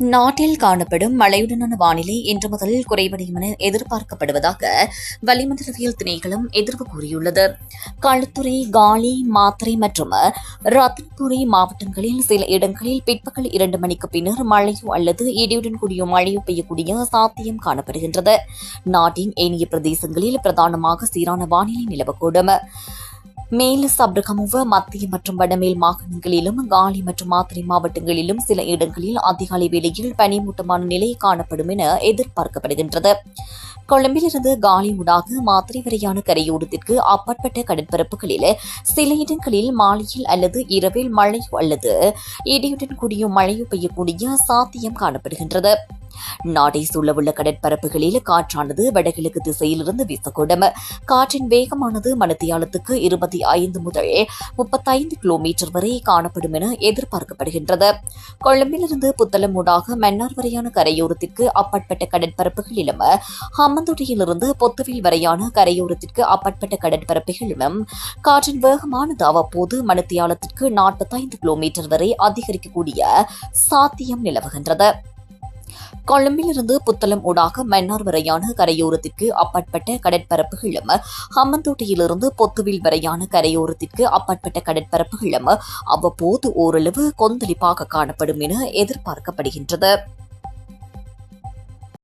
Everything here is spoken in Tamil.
நாட்டில் காணப்படும் மழையுடனான வானிலை இன்று முதல் குறைவடையும் என எதிர்பார்க்கப்படுவதாக வளிமண்டலவியல் திணைக்களம் எதிர்ப்பு கூறியுள்ளது. களுத்துறை காலி மாத்திரை மற்றும் ரத்னபுரி மாவட்டங்களில் சில இடங்களில் பிற்பகல் இரண்டு மணிக்கு பின்னர் மழையோ அல்லது இடியுடன் கூடிய மழையோ பெய்யக்கூடிய சாத்தியம் காணப்படுகின்றது. நாட்டின் ஏனைய பிரதேசங்களில் பிரதானமாக சீரான வானிலை நிலவக்கூடும். மேல் சப்ரகமுவ மத்திய மற்றும் வடமேல் மாகாணங்களிலும் காலி மற்றும் மாத்திரை மாவட்டங்களிலும் சில இடங்களில் அதிகாலை வேளையில் பனிமூட்டமான நிலை காணப்படும் என எதிர்பார்க்கப்படுகின்றது. கொழும்பிலிருந்து காலி ஊடாக மாத்திரை வரையான கரையோடத்திற்கு அப்பாற்பட்ட கடற்பரப்புகளில் சில இடங்களில் மாலையில் அல்லது இரவில் மழையோ அல்லது இடியுடன் கூடிய மழையோ பெய்யக்கூடிய சாத்தியம் காணப்படுகின்றது. நாட்டை சூழவுள்ள கடற்பரப்புகளில் காற்றானது வடகிழக்கு திசையிலிருந்து வீசக்கூடும். காற்றின் வேகமானது மணித்தியாலத்துக்கு இருபத்தி ஐந்து முதல் முப்பத்தைந்து கிலோமீட்டர் வரை காணப்படும் என எதிர்பார்க்கப்படுகின்றது. கொழும்பிலிருந்து புத்தளம் ஊடாக மன்னார் வரையான கரையோரத்திற்கு அப்பாற்பட்ட கடற்பரப்புகளிலும் ஹம்மந்துடியிலிருந்து பொத்துவில் வரையான கரையோரத்திற்கு அப்பாற்பட்ட கடற்பரப்புகளிலும் காற்றின் வேகமானது அவ்வப்போது மணித்தியாலத்திற்கு நாற்பத்தைந்து கிலோமீட்டர் வரை அதிகரிக்கக்கூடிய சாத்தியம் நிலவுகின்றது. கொழும்பிலிருந்து புத்தளம் ஊடாக மன்னார் வரையான கரையோரத்திற்கு அப்பாற்பட்ட கடற்பரப்புகளும் ஹம்மந்தோட்டையிலிருந்து பொத்துவில் வரையான கரையோரத்திற்கு அப்பாற்பட்ட கடற்பரப்புகளும் அவ்வப்போது ஓரளவு கொந்தளிப்பாக காணப்படும் என எதிர்பார்க்கப்படுகின்றது.